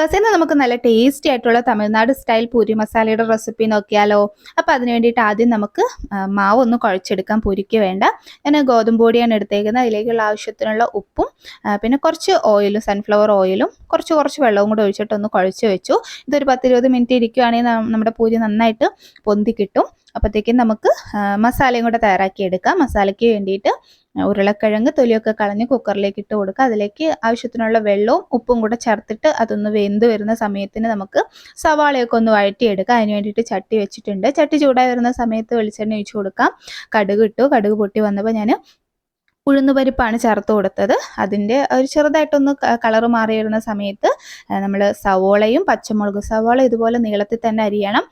Viewers ഇന്ന് നമുക്ക് നല്ല ടേസ്റ്റി ആയിട്ടുള്ള തമിഴ്നാട് സ്റ്റൈൽ പൂരി മസാലയുടെ റെസിപ്പി നോക്കിയാലോ? അപ്പോൾ അതിന് വേണ്ടിയിട്ട് ആദ്യം നമുക്ക് മാവ് ഒന്ന് കുഴച്ചെടുക്കാൻ പൂരിക്ക് വേണ്ട. ഞാൻ ഗോതമ്പ് പൊടിയാണ് എടുത്തേക്കുന്നത്. അതിലേക്കുള്ള ആവശ്യത്തിനുള്ള ഉപ്പും പിന്നെ കുറച്ച് ഓയിലും സൺഫ്ലവർ ഓയിലും കുറച്ച് കുറച്ച് വെള്ളവും കൂടെ ഒഴിച്ചിട്ട് ഒന്ന് കുഴച്ച് വെച്ചു. ഇതൊരു പത്തിരുപത് മിനിറ്റ് ഇരിക്കുകയാണെങ്കിൽ നമ്മുടെ പൂരി നന്നായിട്ട് പൊന്തി കിട്ടും. അപ്പോഴത്തേക്കും നമുക്ക് മസാലയും കൂടെ തയ്യാറാക്കി എടുക്കാം. മസാലയ്ക്ക് വേണ്ടിയിട്ട് ഉരുളക്കിഴങ്ങ് തൊലിയൊക്കെ കളഞ്ഞ് കുക്കറിലേക്ക് ഇട്ട് കൊടുക്കുക. അതിലേക്ക് ആവശ്യത്തിനുള്ള വെള്ളവും ഉപ്പും കൂടെ ചേർത്തിട്ട് അതൊന്ന് വെന്ത് വരുന്ന സമയത്തിന് നമുക്ക് സവാളയൊക്കെ ഒന്ന് വഴറ്റിയെടുക്കാം. അതിന് വേണ്ടിയിട്ട് ചട്ടി വെച്ചിട്ടുണ്ട്. ചട്ടി ചൂടായി വരുന്ന സമയത്ത് വെളിച്ചെണ്ണ ഒഴിച്ചു കൊടുക്കാം. കടുക് ഇട്ടു. കടുക് പൊട്ടി വന്നപ്പോൾ ഞാൻ ഉഴുന്നുപരിപ്പാണ് ചേർത്ത് കൊടുത്തത്. അതിന്റെ ഒരു ചെറുതായിട്ടൊന്ന് കളർ മാറി വരുന്ന സമയത്ത് നമ്മൾ സവോളയും പച്ചമുളകും സവോള ഇതുപോലെ നീളത്തിൽ തന്നെ അരിയണം.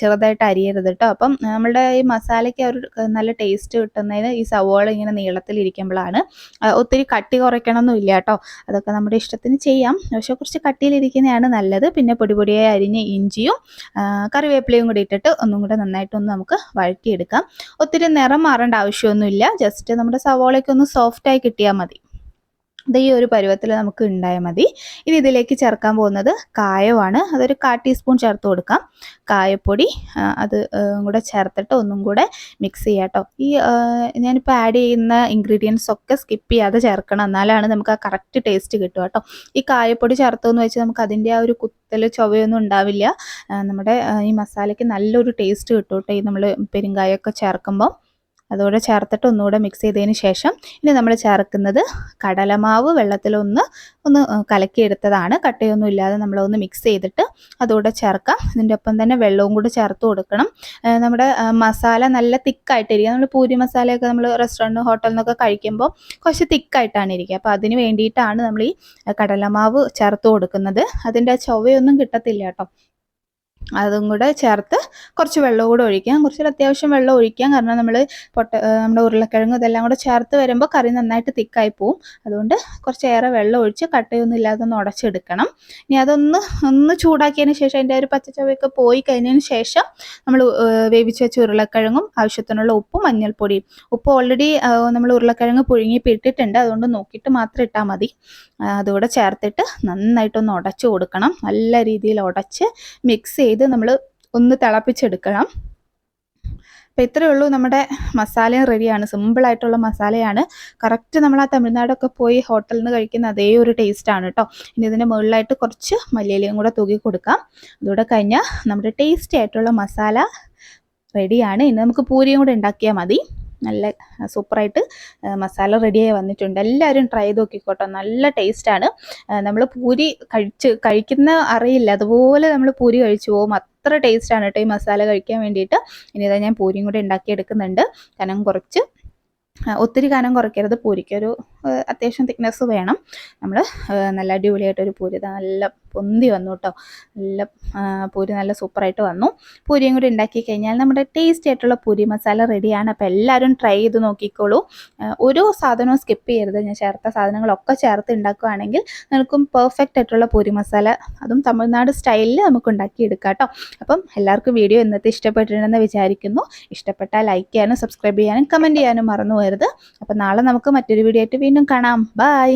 ചെറുതായിട്ട് അരിയരുത് കേട്ടോ അപ്പം നമ്മളുടെ ഈ മസാലയ്ക്ക് ഒരു നല്ല ടേസ്റ്റ് കിട്ടുന്നതിന് ഈ സവോള ഇങ്ങനെ നീളത്തിൽ ഇരിക്കുമ്പോഴാണ് ഒത്തിരി കട്ടി കുറയ്ക്കണമെന്നില്ല കേട്ടോ അതൊക്കെ നമ്മുടെ ഇഷ്ടത്തിന് ചെയ്യാം. പക്ഷെ കുറച്ച് കട്ടിയിലിരിക്കുന്നതാണ് നല്ലത്. പിന്നെ പൊടി പൊടിയായി അരിഞ്ഞ ഇഞ്ചിയും കറിവേപ്പിലയും കൂടി ഇട്ടിട്ട് ഒന്നും കൂടെ നന്നായിട്ടൊന്ന് നമുക്ക് വഴറ്റിയെടുക്കാം. ഒത്തിരി നിറം മാറേണ്ട ആവശ്യമൊന്നുമില്ല. ജസ്റ്റ് നമ്മുടെ സവോളയ്ക്ക് ഒന്ന് സോഫ്റ്റായി കിട്ടിയാൽ മതി. ഇത് ഈ ഒരു പരുവത്തിൽ നമുക്ക് ഉണ്ടായാൽ മതി. ഇനി ഇതിലേക്ക് ചേർക്കാൻ പോകുന്നത് കായമാണ് അതൊരു കാ ടീസ്പൂൺ ചേർത്ത് കൊടുക്കാം. കായപ്പൊടി അത് കൂടെ ചേർത്തിട്ട് ഒന്നും കൂടെ മിക്സ് ചെയ്യാം കേട്ടോ ഈ ഞാനിപ്പോൾ ആഡ് ചെയ്യുന്ന ഇൻഗ്രീഡിയൻസ് ഒക്കെ സ്കിപ്പ് ചെയ്യാതെ ചേർക്കണം. എന്നാലാണ് നമുക്ക് ആ കറക്റ്റ് ടേസ്റ്റ് കിട്ടുക കേട്ടോ ഈ കായപ്പൊടി ചേർത്തെന്ന് വെച്ചാൽ നമുക്ക് അതിന്റെ ആ ഒരു കുത്തൽ ചൊവയൊന്നും ഉണ്ടാവില്ല. നമ്മുടെ ഈ മസാലയ്ക്ക് നല്ലൊരു ടേസ്റ്റ് കിട്ടും കേട്ടോ ഈ നമ്മൾ പെരുങ്കായൊക്കെ ചേർക്കുമ്പോൾ അതോടെ ചേർത്തിട്ട് ഒന്നുകൂടെ മിക്സ് ചെയ്തതിന് ശേഷം ഇനി നമ്മൾ ചേർക്കുന്നത് കടലമാവ് വെള്ളത്തിലൊന്ന് ഒന്ന് കലക്കിയെടുത്തതാണ്. കട്ടയൊന്നും ഇല്ലാതെ നമ്മളൊന്ന് മിക്സ് ചെയ്തിട്ട് അതുകൂടെ ചേർക്കാം. ഇതിന്റെ ഒപ്പം തന്നെ വെള്ളവും കൂടി ചേർത്ത് കൊടുക്കണം. നമ്മുടെ മസാല നല്ല തിക്കായിട്ടിരിക്കുക നമ്മൾ പൂരി മസാലയൊക്കെ നമ്മൾ റെസ്റ്റോറന്റ് ഹോട്ടലിൽ നിന്നൊക്കെ കഴിക്കുമ്പോൾ കുറച്ച് തിക്കായിട്ടാണ് ഇരിക്കുക. അപ്പോൾ അതിന് വേണ്ടിയിട്ടാണ് നമ്മൾ ഈ കടലമാവ് ചേർത്ത് കൊടുക്കുന്നത്. അതിന്റെ ചൊവ്വയൊന്നും കിട്ടത്തില്ല കേട്ടോ. അതും കൂടെ ചേർത്ത് കുറച്ച് വെള്ളം കൂടെ ഒഴിക്കാം. കുറച്ച് അത്യാവശ്യം വെള്ളം ഒഴിക്കാം. കാരണം നമ്മൾ പൊട്ട നമ്മുടെ ഉരുളക്കിഴങ്ങ് ഇതെല്ലാം കൂടെ ചേർത്ത് വരുമ്പോൾ കറി നന്നായിട്ട് തിക്കായി പോവും. അതുകൊണ്ട് കുറച്ചേറെ വെള്ളം ഒഴിച്ച് കട്ടയൊന്നും ഇല്ലാതെ ഒന്ന് ഉടച്ചെടുക്കണം ഇനി അതൊന്ന് ഒന്ന് ചൂടാക്കിയതിന് ശേഷം അതിന്റെ ഒരു പച്ചച്ചവയൊക്കെ പോയി കഴിഞ്ഞതിന് ശേഷം നമ്മൾ വേവിച്ച് വെച്ച ഉരുളക്കിഴങ്ങും ആവശ്യത്തിനുള്ള ഉപ്പും മഞ്ഞൾപ്പൊടിയും. ഉപ്പ് ഓൾറെഡി നമ്മൾ ഉരുളക്കിഴങ്ങ് പുഴുങ്ങി ഇട്ടിട്ടുണ്ട് അതുകൊണ്ട് നോക്കിയിട്ട് മാത്രം ഇട്ടാൽ മതി. അതുകൂടെ ചേർത്തിട്ട് നന്നായിട്ടൊന്ന് ഉടച്ചു കൊടുക്കണം. നല്ല രീതിയിൽ ഉടച്ച് മിക്സ് ചെയ്ത് നമ്മൾ ഒന്ന് തിളപ്പിച്ചെടുക്കണം. അപ്പം ഇത്രയേ ഉള്ളൂ നമ്മുടെ മസാലയും റെഡിയാണ്. സിമ്പിളായിട്ടുള്ള മസാലയാണ്. കറക്റ്റ് നമ്മൾ ആ തമിഴ്നാടൊക്കെ പോയി ഹോട്ടലിൽ നിന്ന് കഴിക്കുന്ന അതേ ഒരു ടേസ്റ്റാണ് കേട്ടോ ഇനി ഇതിന്റെ മുകളിലായിട്ട് കുറച്ച് മല്ലിയിലയും കൂടെ തൂക്കി കൊടുക്കാം. അതുകൂടെ കഴിഞ്ഞാൽ നമ്മുടെ ടേസ്റ്റി ആയിട്ടുള്ള മസാല റെഡിയാണ് ഇനി നമുക്ക് പൂരിയും കൂടെ ഉണ്ടാക്കിയാൽ മതി. നല്ല സൂപ്പറായിട്ട് മസാല റെഡിയായി വന്നിട്ടുണ്ട്. എല്ലാവരും ട്രൈ ചെയ്ത് നോക്കിക്കോട്ടോ നല്ല ടേസ്റ്റാണ്. നമ്മൾ പൂരി കഴിച്ച് കഴിക്കുന്ന അറിയില്ല. അതുപോലെ നമ്മൾ പൂരി കഴിച്ചു പോകും. അത്ര ടേസ്റ്റാണ് കേട്ടോ ഈ മസാല കഴിക്കാൻ വേണ്ടിയിട്ട്. ഇനി ഇതാ ഞാൻ പൂരിയും കൂടെ ഉണ്ടാക്കിയെടുക്കുന്നുണ്ട്. കനം കുറച്ച് ഒത്തിരി കനം കുറയ്ക്കരുത്. പൂരിക്കൊരു അത്യാവശ്യം തിക്നെസ് വേണം. നമ്മൾ നല്ല അടിപൊളിയായിട്ടൊരു പൂരി നല്ല പൊന്തി വന്നു കേട്ടോ നല്ല പൂരി നല്ല സൂപ്പറായിട്ട് വന്നു. പൂരിയും കൂടി ഉണ്ടാക്കി കഴിഞ്ഞാൽ നമ്മുടെ ടേസ്റ്റി ആയിട്ടുള്ള പൂരി മസാല റെഡിയാണ് അപ്പോൾ എല്ലാവരും ട്രൈ ചെയ്ത് നോക്കിക്കോളൂ. ഓരോ സാധനവും സ്കിപ്പ് ചെയ്യരുത്. ഞാൻ ചേർത്ത സാധനങ്ങളൊക്കെ ചേർത്ത് ഉണ്ടാക്കുകയാണെങ്കിൽ നിങ്ങൾക്കും പെർഫെക്റ്റ് ആയിട്ടുള്ള പൂരി മസാല അതും തമിഴ്നാട് സ്റ്റൈലിൽ നമുക്ക് ഉണ്ടാക്കിയെടുക്കാം കേട്ടോ അപ്പം എല്ലാവർക്കും വീഡിയോ ഇന്നത്തെ ഇഷ്ടപ്പെട്ടിട്ടുണ്ടെന്ന് വിചാരിക്കുന്നു. ഇഷ്ടപ്പെട്ടാൽ ലൈക്ക് ചെയ്യാനും സബ്സ്ക്രൈബ് ചെയ്യാനും കമന്റ് ചെയ്യാനും മറന്നു പോകരുത്. അപ്പം നാളെ നമുക്ക് മറ്റൊരു വീഡിയോ ആയിട്ട് വീണ്ടും കാണാം. ബൈ.